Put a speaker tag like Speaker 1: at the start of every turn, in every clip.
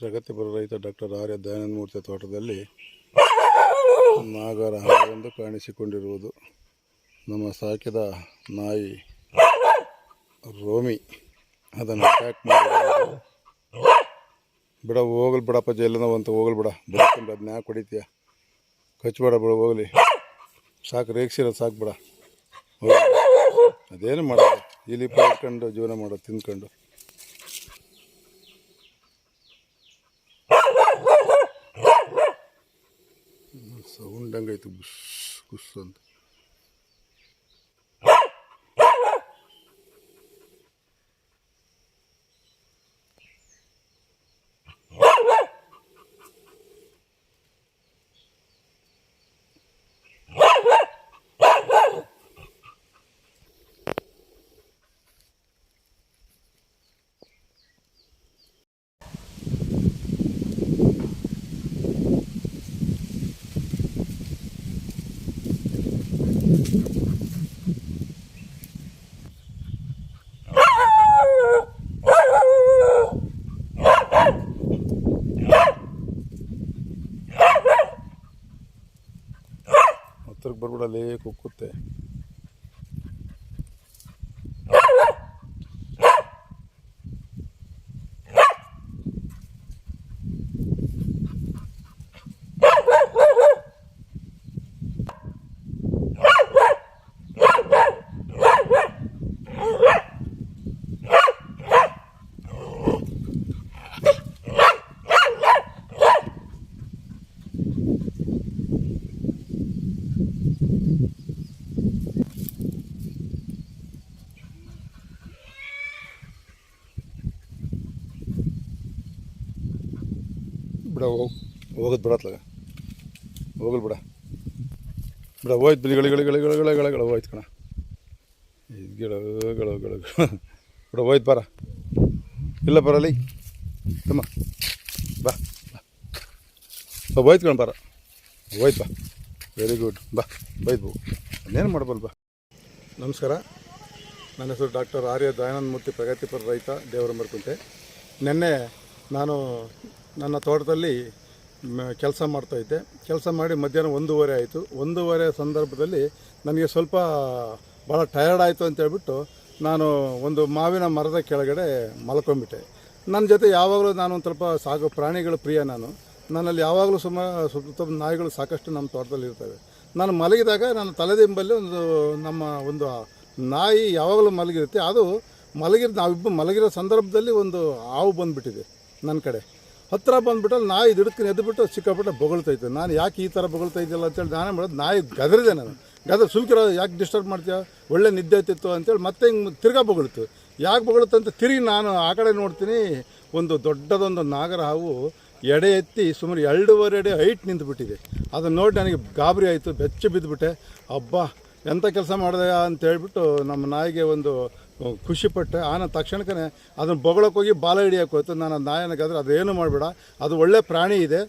Speaker 1: ಪ್ರಗತಿಪರ ರೈತ ಡಾಕ್ಟರ್ ಆರ್ಯ ದಯಾನಂದ ಮೂರ್ತಿ ತೋಟದಲ್ಲಿ ನಾಗರ ಒಂದು ಕಾಣಿಸಿಕೊಂಡಿರುವುದು. ನಮ್ಮ ಸಾಕಿದ ನಾಯಿ ರೋಮಿ. ಅದನ್ನು ಅಟ್ಯಾಕ್ ಮಾಡಿ ಬಿಡ, ಹೋಗಲಿ ಬಿಡಪ್ಪ ಜೈಲನ ಅಂತ ಹೋಗಲ್ ಬಿಡ. ಬದುಕೊಂಡು ಅದನ್ನ ಯಾಕೆ ಹೊಡಿತೀಯ? ಕಚ್ಬೇಡ ಬಿಡ ಹೋಗಲಿ. ಸಾಕು ರೇಗ್ಸಿರೋದು ಸಾಕು ಬಿಡ. ಅದೇನು ಮಾಡೋದು? ಇಲ್ಲಿ ಇಟ್ಕೊಂಡು, ಜೀವನ ಮಾಡೋದು, ತಿಂದ್ಕೊಂಡು. అడ్డంగా అయితే గుస్ గుస్తుంది ಹತ್ರಕ್ಕೆ ಬರ್ಬಿಡಲೇ ಕುಕ್ಕುತ್ತೆ. ಬಿಡ, ಹೋಗು, ಹೋಗೋದು ಬಿಡತ್ಲಾಗ ಹೋಗಲ್ ಬಿಡ. ಬಿಡ, ಹೋಯ್ತು ಬಿಳಿ ಗಿಳಿ ಗಿಳಿ ಗಿಳಿ ಗಿಳಿ, ಗಿಳ ಹೋಯ್ತು ಕಣ. ಇದು ಗಿಡ ಗಳ ಗಳ ಬಿಡ, ಹೋಯ್ತು ಬರ. ಇಲ್ಲ ಬರಲಿ ತಮ್ಮ. ಬಾ ಬಾ. ಹೋಯ್ತು ಕಣ ಬರ. ಹೋಯ್ತು ಬಾ. ವೆರಿ ಗುಡ್ ಬಾ, ಹೋಯ್ತು ಅದೇನು ಮಾಡ್ಬಲ್ ಬಾ. ನಮಸ್ಕಾರ. ನನ್ನ ಹೆಸರು ಡಾಕ್ಟರ್ ಆರ್ಯ ದಯಾನಂದ ಮೂರ್ತಿ, ಪ್ರಗತಿಪರ ರೈತ ದೇವರಮರ್ಕುಂಟೆ ನಿನ್ನೆ ನಾನು ನನ್ನ ತೋಟದಲ್ಲಿ ಕೆಲಸ ಮಾಡ್ತಾಯಿದ್ದೆ ಕೆಲಸ ಮಾಡಿ ಮಧ್ಯಾಹ್ನ ಒಂದೂವರೆ ಆಯಿತು. ಒಂದೂವರೆ ಸಂದರ್ಭದಲ್ಲಿ ನನಗೆ ಸ್ವಲ್ಪ ಭಾಳ ಟಯರ್ಡ್ ಆಯಿತು ಅಂತ ಹೇಳ್ಬಿಟ್ಟು ನಾನು ಒಂದು ಮಾವಿನ ಮರದ ಕೆಳಗಡೆ ಮಲ್ಕೊಂಡ್ಬಿಟ್ಟೆ ನನ್ನ ಜೊತೆ ಯಾವಾಗಲೂ ನಾನು ಒಂದು ಸ್ವಲ್ಪ ಸಾಕು ಪ್ರಾಣಿಗಳು ಪ್ರಿಯ ನಾನು. ನನ್ನಲ್ಲಿ ಯಾವಾಗಲೂ ಸುಮಾರು ಸುತ್ತ ನಾಯಿಗಳು ಸಾಕಷ್ಟು ನಮ್ಮ ತೋಟದಲ್ಲಿ ಇರ್ತವೆ. ನಾನು ಮಲಗಿದಾಗ ನನ್ನ ತಲೆದಿಂಬಲ್ಲಿ ಒಂದು ನಮ್ಮ ಒಂದು ನಾಯಿ ಯಾವಾಗಲೂ ಮಲಗಿರುತ್ತೆ. ಅದು ಮಲಗಿರೋ, ನಾವಿಬ್ಬರು ಮಲಗಿರೋ ಸಂದರ್ಭದಲ್ಲಿ ಒಂದು ಹಾವು ಬಂದುಬಿಟ್ಟಿದೆ ನನ್ನ ಕಡೆ. ಹತ್ತಿರ ಬಂದುಬಿಟ್ಟು ನಾಯಿ ದಿಡ್ಕೊಂಡು ಎದ್ದುಬಿಟ್ಟು ಸಿಕ್ಕಾಪಟ್ಟೆ ಬೊಗಳ್ತೈತೆ. ನಾನು ಯಾಕೆ ಈ ಥರ ಬೊಗಳ್ತಾ ಅಂತ ಅಂತೇಳಿ ನಾನೇ ಮಾಡೋದು. ನಾಯಿ ಗದರಿದೆ ನಾನು. ಗದರ್ ಸುಲ್ಕಿರೋದು ಯಾಕೆ ಡಿಸ್ಟರ್ಬ್ ಮಾಡ್ತೀಯ? ಒಳ್ಳೆ ನಿದ್ದೆ ಆಯ್ತಿತ್ತು ಅಂತೇಳಿ ಮತ್ತೆ ಹಿಂಗೆ ತಿರ್ಗಾ ಬೊಗಳ್ತು. ಯಾಕೆ ಬೊಗಳುತ್ತೆ ಅಂತ ತಿರುಗಿ ನಾನು ಆ ಕಡೆ ನೋಡ್ತೀನಿ, ಒಂದು ದೊಡ್ಡದೊಂದು ನಾಗರ ಹಾವು ಎಡೆ ಎತ್ತಿ ಸುಮಾರು ಎರಡೂವರೆ ಅಡಿ ಹೈಟ್ ನಿಂತುಬಿಟ್ಟಿದೆ. ಅದನ್ನು ನೋಡಿ ನನಗೆ ಗಾಬರಿ ಆಯಿತು, ಬೆಚ್ಚ ಬಿದ್ದುಬಿಟ್ಟೆ ಅಬ್ಬಾ ಎಂಥ ಕೆಲಸ ಮಾಡಿದೆ ಅಂತ ಹೇಳ್ಬಿಟ್ಟು ನಮ್ಮ ನಾಯಿಗೆ ಒಂದು ಖುಷಿಪಟ್ಟೆ ಆನ ತಕ್ಷಣಕ್ಕೆ ಅದನ್ನು ಬೊಗಳಕ್ಕೋಗಿ ಬಾಲ ಹಿಡಿಯೋಕೆ ಹೋಯ್ತು. ನಾನು ಆ ಅದು ಏನು ಮಾಡಬೇಡ. ಅದು ಒಳ್ಳೆ ಪ್ರಾಣಿ ಇದೆ.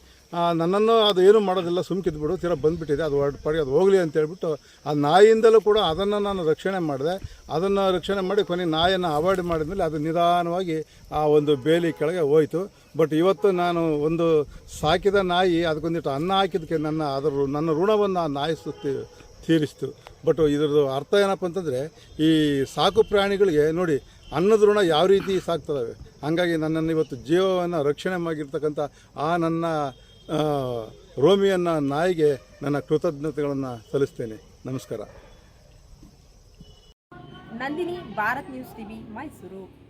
Speaker 1: ನನ್ನನ್ನು ಅದು ಏನು ಮಾಡೋದಿಲ್ಲ. ಸುಮ್ಕಿದ್ಬಿಡು. ತೀರ ಬಂದುಬಿಟ್ಟಿದೆ. ಅದು ಹೊರಟು ಪಡಿ, ಅದು ಹೋಗಲಿ ಅಂತ ಹೇಳ್ಬಿಟ್ಟು ಆ ನಾಯಿಯಿಂದಲೂ ಕೂಡ ಅದನ್ನು ನಾನು ರಕ್ಷಣೆ ಮಾಡಿದೆ. ಅದನ್ನು ರಕ್ಷಣೆ ಮಾಡಿ ಕೊನೆಗೆ ನಾಯನ್ನು ಅವಾಯ್ಡ್ ಮಾಡಿದ್ಮೇಲೆ ಅದು ನಿಧಾನವಾಗಿ ಆ ಒಂದು ಬೇಲಿ ಕೆಳಗೆ ಹೋಯಿತು. ಬಟ್ ಇವತ್ತು ನಾನು ಒಂದು ಸಾಕಿದ ನಾಯಿ ಅದಕ್ಕೊಂದಿಟ್ಟು ಅನ್ನ ಹಾಕಿದ್ದಕ್ಕೆ ನನ್ನ, ಅದರ ನನ್ನ ಋಣವನ್ನು ಆ ನಾಯಿ ಸುತ್ತಿ ತೀರಿಸ್ತು. ಬಟ್ ಇದ್ರದ್ದು ಅರ್ಥ ಏನಪ್ಪ ಅಂತಂದರೆ, ಈ ಸಾಕು ಪ್ರಾಣಿಗಳಿಗೆ ನೋಡಿ, ಅನ್ನದ ಋಣ ಯಾವ ರೀತಿ ಸಾಕ್ತದವೆ? ಹಾಗಾಗಿ ನನ್ನನ್ನು ಇವತ್ತು ಜೀವವನ್ನು ರಕ್ಷಣೆ ಮಾಡಿರ್ತಕ್ಕಂಥ ಆ ನನ್ನ ರೋಮಿಯನ್ನ ನಾಯಿಗೆ ನನ್ನ ಕೃತಜ್ಞತೆಗಳನ್ನು ಸಲ್ಲಿಸ್ತೇನೆ. ನಮಸ್ಕಾರ.
Speaker 2: Nandini, Bharat news TV, Mysuru.